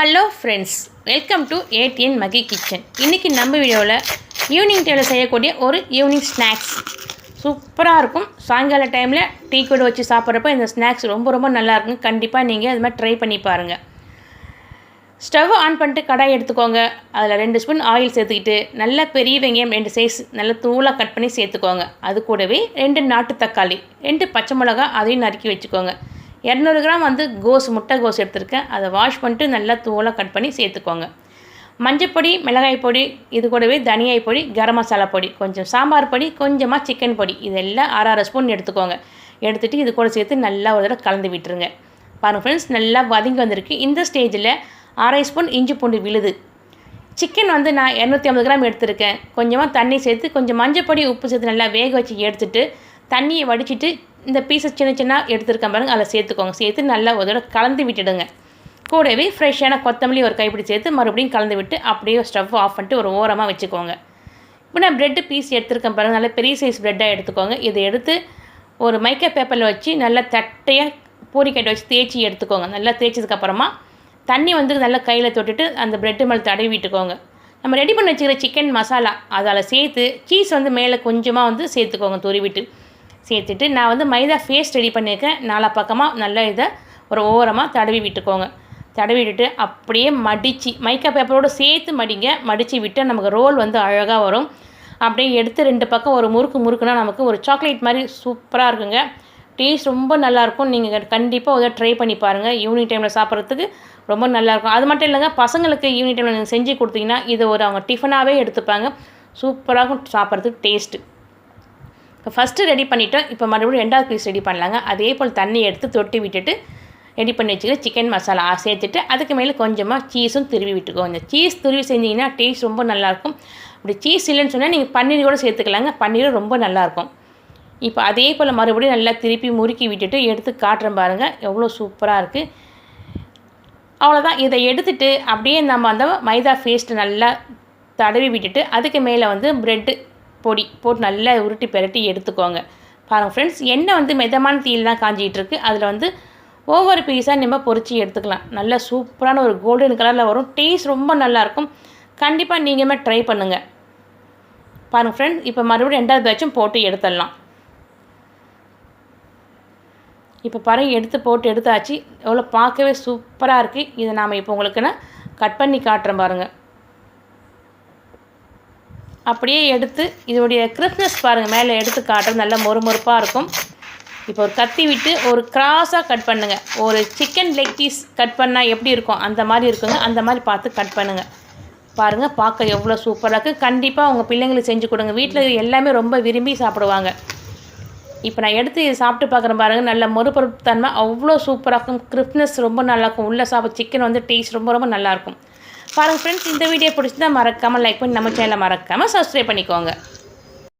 Hello friends welcome to ATN Magi kitchen இன்றைக்கி நம்ம வீடியோவில் ஈவினிங் டைமில் செய்யக்கூடிய ஒரு ஈவினிங் ஸ்நாக்ஸ் சூப்பராக இருக்கும். சாயங்கால டைமில் டீ கூட வச்சு சாப்பிட்றப்ப இந்த ஸ்நாக்ஸ் ரொம்ப ரொம்ப நல்லா இருக்கும். கண்டிப்பாக நீங்கள் அது மாதிரி ட்ரை பண்ணி பாருங்கள் ஸ்டவ் ஆன் பண்ணிட்டு கடாய் எடுத்துக்கோங்க. அதில் ரெண்டு ஸ்பூன் ஆயில் சேர்த்துக்கிட்டு நல்ல பெரிய வெங்காயம் ரெண்டு சைஸ் நல்ல தூளாக கட் பண்ணி சேர்த்துக்கோங்க. அது கூடவே ரெண்டு நாட்டு தக்காளி ரெண்டு பச்சை மிளகா அதையும் நறுக்கி வச்சுக்கோங்க. இரநூறு கிராம் வந்து கோஸ் முட்டை கோஸ் எடுத்திருக்கேன். அதை வாஷ் பண்ணிட்டு நல்லா தூளாக கட் பண்ணி சேர்த்துக்கோங்க. மஞ்சப்பொடி மிளகாய் பொடி இது கூடவே தனியாய் பொடி கரம் மசாலா பொடி கொஞ்சம் சாம்பார் பொடி கொஞ்சமாக சிக்கன் பொடி இதெல்லாம் ஆறு ஆறு ஸ்பூன் எடுத்துக்கோங்க. எடுத்துகிட்டு இது கூட சேர்த்து நல்லா ஒரு தடவை கலந்து விட்டுருங்க. பாருங்கள் ஃப்ரெண்ட்ஸ் நல்லா வதங்கி வந்திருக்கு. இந்த ஸ்டேஜில் அரை ஸ்பூன் இஞ்சி பூண்டு விழுது. சிக்கன் வந்து நான் இரநூத்தி ஐம்பது கிராம் எடுத்திருக்கேன். கொஞ்சமாக தண்ணி சேர்த்து கொஞ்சம் மஞ்சப்பொடி உப்பு சேர்த்து நல்லா வேக வச்சு எடுத்துட்டு தண்ணியை வடிச்சிட்டு இந்த பீஸை சின்ன சின்ன எடுத்துருக்கேன் பாருங்கள் அதில் சேர்த்துக்கோங்க. சேர்த்து நல்லா ஒரு தடவை கலந்து விட்டுடுங்க. கூடவே ஃப்ரெஷ்ஷான கொத்தமல்லி ஒரு கைப்பிடி சேர்த்து மறுபடியும் கலந்து விட்டு அப்படியே ஸ்டவ் ஆஃப் பண்ணிட்டு ஒரு ஓரமாக வச்சுக்கோங்க. இப்போ நான் ப்ரெட்டு பீஸ் எடுத்துருக்கேன் பாருங்கள் நல்லா பெரிய சைஸ் ப்ரெட்டாக எடுத்துக்கோங்க. இதை எடுத்து ஒரு மைக்கா பேப்பரில் வச்சு நல்லா தட்டையாக பூரிக்கட்டை வச்சு தேய்ச்சி எடுத்துக்கோங்க. நல்லா தேய்ச்சதுக்கப்புறமா தண்ணி வந்து நல்லா கையில் தொட்டுட்டு அந்த ப்ரெட்டு மேலே தடவி விட்டுக்கோங்க. நம்ம ரெடி பண்ணி வச்சுக்கிற சிக்கன் மசாலா அதில் சேர்த்து சீஸ் வந்து மேலே கொஞ்சமாக வந்து சேர்த்துக்கோங்க. துருவிட்டு. சேர்த்துட்டு நான் வந்து மைதா ஃபேஸ் ரெடி பண்ணியிருக்கேன். நாலா பக்கமாக நல்லா இதை ஒரு ஓரமாக தடவி விட்டுக்கோங்க. தடவி விட்டுட்டு அப்படியே மடித்து மைக்கா பேப்பரோடு சேர்த்து மடிங்க. மடித்து விட்டு நமக்கு ரோல் வந்து அழகாக வரும். அப்படியே எடுத்து ரெண்டு பக்கம் ஒரு முறுக்கு முறுக்குனா நமக்கு ஒரு சாக்லேட் மாதிரி சூப்பராக இருக்குங்க. டேஸ்ட் ரொம்ப நல்லாயிருக்கும் நீங்கள் கண்டிப்பாக ஒரு ட்ரை பண்ணி பாருங்கள் ஈவினிங் டைமில் சாப்பிட்றதுக்கு ரொம்ப நல்லாயிருக்கும் அது மட்டும் இல்லைங்க பசங்களுக்கு ஈவினிங் டைமில் நீங்கள் செஞ்சு கொடுத்தீங்கன்னா இதை ஒரு அவங்க டிஃபனாகவே எடுத்துப்பாங்க. சூப்பராகவும் சாப்பிட்றதுக்கு டேஸ்ட்டு இப்போ ஃபஸ்ட்டு ரெடி பண்ணிட்டோம். இப்போ மறுபடியும் ரெண்டாவது பீஸ் ரெடி பண்ணலாங்க. அதே போல் தண்ணி எடுத்து தொட்டி விட்டுட்டு ரெடி பண்ணி வச்சுக்கிட்டு சிக்கன் மசாலா சேர்த்துட்டு அதுக்கு மேலே கொஞ்சமாக சீஸும் திருவி விட்டுக்கோங்க. சீஸ் திருவி செஞ்சிங்கன்னா டேஸ்ட் ரொம்ப நல்லாயிருக்கும். அப்படி சீஸ் இல்லைன்னு சொன்னால் நீங்கள் பன்னீர் கூட சேர்த்துக்கலாங்க. பன்னீரும் ரொம்ப நல்லாயிருக்கும். இப்போ அதே போல் மறுபடியும் நல்லா திருப்பி முறுக்கி விட்டுட்டு எடுத்து காட்டுறேன் பாருங்கள் எவ்வளோ சூப்பராக இருக்குது அவ்வளோதான் இதை எடுத்துட்டு அப்படியே நம்ம அந்த மைதா பேஸ்ட்டு நல்லா தடவி விட்டுட்டு அதுக்கு மேலே வந்து ப்ரெட்டு பொடி போட்டு நல்லா உருட்டி பெரட்டி எடுத்துக்கோங்க. பாருங்கள் ஃப்ரெண்ட்ஸ் எண்ணெய் வந்து மிதமான தீயில் தான் காஞ்சிகிட்டு இருக்குது அதில் வந்து ஒவ்வொரு பீஸாக நம்ம பொரிச்சு எடுத்துக்கலாம். நல்லா சூப்பரான ஒரு கோல்டன் கலரில் வரும். டேஸ்ட் ரொம்ப நல்லாயிருக்கும் கண்டிப்பாக நீங்களுமே ட்ரை பண்ணுங்கள் பாருங்கள் ஃப்ரெண்ட்ஸ் இப்போ மறுபடியும் ரெண்டாவது பேட்சும் போட்டு எடுத்துடலாம். இப்போ பாருங்கள் எடுத்து போட்டு எடுத்தாச்சு. எவ்வளோ பார்க்கவே சூப்பராக இருக்குது இதை நாம் இப்போ உங்களுக்குன்னு கட் பண்ணி காட்டுறேன் பாருங்கள் அப்படியே எடுத்து இதோடைய கிறிஸ்மஸ் பாருங்கள் மேலே எடுத்து காட்டுறது நல்லா மொறுமொறுப்பாக இருக்கும். இப்போ ஒரு கத்தி விட்டு ஒரு கிராஸாக கட் பண்ணுங்கள் ஒரு சிக்கன் லெக் பீஸ் கட் பண்ணால் எப்படி இருக்கும்? அந்த மாதிரி இருக்குங்க. அந்த மாதிரி பார்த்து கட் பண்ணுங்கள் பாருங்கள் பார்க்க எவ்வளோ சூப்பராக இருக்குது கண்டிப்பாக உங்கள் பிள்ளைங்களுக்கு செஞ்சு கொடுங்க. வீட்டில் எல்லாமே ரொம்ப விரும்பி சாப்பிடுவாங்க. இப்போ நான் எடுத்து இதை சாப்பிட்டு பார்க்குறேன் பாருங்கள் நல்ல மறுபொருத்தன்மை அவ்வளோ சூப்பராக இருக்கும். கிறிஸ்ப்னஸ் ரொம்ப நல்லாயிருக்கும் உள்ளே சாப்பிட சிக்கன் வந்து டேஸ்ட் ரொம்ப ரொம்ப நல்லாயிருக்கும் பாருங்கள் ஃப்ரெண்ட்ஸ் இந்த வீடியோ பிடிச்சிருந்தா மறக்காமல் லைக் பண்ணி நம்ம சேனலை மறக்காமல் சப்ஸ்கிரைப் பண்ணிக்கோங்க.